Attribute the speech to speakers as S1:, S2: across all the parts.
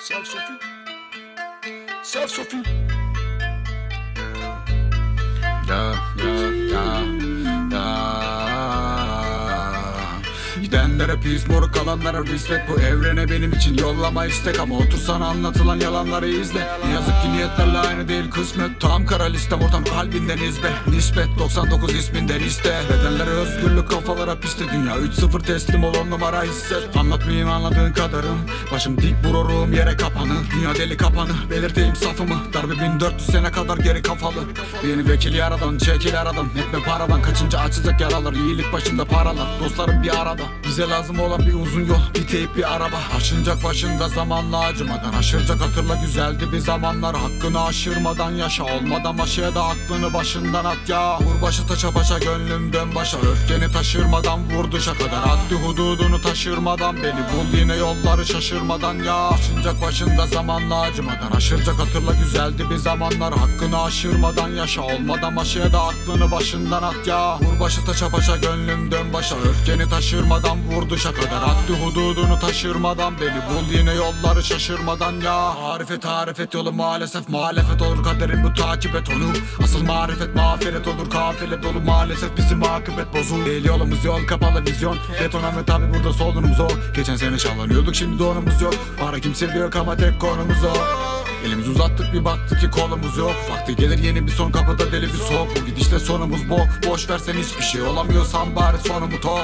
S1: Self Sophie. Self Sophie.
S2: Ya ya ya ya Gidenlere pis moruk kalanlara respect. Bu evrene benim için yollama istek. Ama otursana anlatılan yalanları izle. Yazık ki niyetlerle aynı değil kısmet. Tam kara listem ortam kalbinden izbe. Nispet 99 isminden iste. Bedenlere özgürlük kafalara piste Dünya. 3-0 teslim ol on numara hisset. Anlatmayayım anladığın kadarım. Başım dik vururum yere kapanı. Dünya deli kapanı. Belirteyim safımı. Darbe 1400 sene kadar geri kafalı. Beni vekil yaradan çekil aradan. Etme paradan. Kaçınca açacak yaralar. İyilik başında paralar. Dostlarım bir arada. Bize lazım olan bir uzun yol. Bir teyip bir araba. Aşınacak başında zamanla acımadan. Aşıracak hatırla güzeldi bir zamanlar. Hakkını aşırmadan yaşa. Olmadan Maşaya da aklını başından at ya. Vur başı taşa başa gönlüm dön başa. Öfkeni taşırmadan vur dışa kadar Haddi hududunu taşırmadan Beni bul yine yolları şaşırmadan. Ya Aşınacak başında zamanla acımadan. Aşıracak hatırla güzeldi bir zamanlar. Hakkını aşırmadan yaşa olmadan. Maşaya da aklını başından at ya. Vur başı taşa başa gönlüm dön başa. Öfkeni taşırmadan vur dışa kadar Haddi hududunu taşırmadan Beni bul yine yolları şaşırmadan ya. Marifet tarifet yolu maalesef Muhalefet olur. Kaderin bu takip et onu. Asıl marifet mağfiret olur. Kafile dolu maalesef. Bizim akıbet bozul Değil yolumuz yol kapalı vizyon. Betona ve tabi burada solunum zor Geçen sene şallanıyorduk şimdi donumuz yok. Para kimse yok ama tek konumuz o Elimiz uzattık bir baktık ki kolumuz yok. Vakti gelir yeni bir son kapıda deli bir soğuk. Bu gidişte sonumuz bok. Boş versen hiçbir şey olamıyorsan bari sonumu tol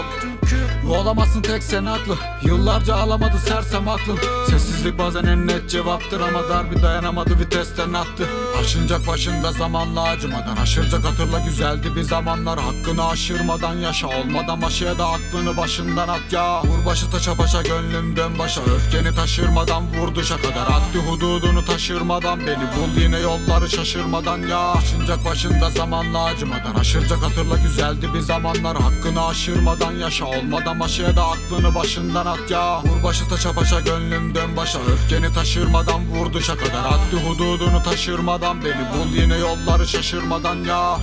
S2: Olamazsın tek sen haklı. Yıllarca alamadı sersem aklın Sessizlik bazen en net cevaptır Ama darbi dayanamadı vitesten attı. Aşınacak başında zamanla acımadan Aşıracak hatırla güzeldi. Bir zamanlar Hakkını aşırmadan yaşa. Olmadan Maşaya da aklını başından at ya. Vur başı taşa başa gönlüm dön başa. Öfkeni taşırmadan vur dışa kadar. Haddi hududunu taşırmadan Beni bul. Yine yolları şaşırmadan ya. Aşınacak başında zamanla acımadan. Aşıracak hatırla güzeldi bir zamanlar. Hakkını aşırmadan yaşa. Olmadan Maşaya da aklını başından at ya. Vur başı taşa başa gönlüm dön başa. Öfkeni taşırmadan vur dışa kadar Haddi hududunu taşırmadan Beni bul. Yine yolları şaşırmadan ya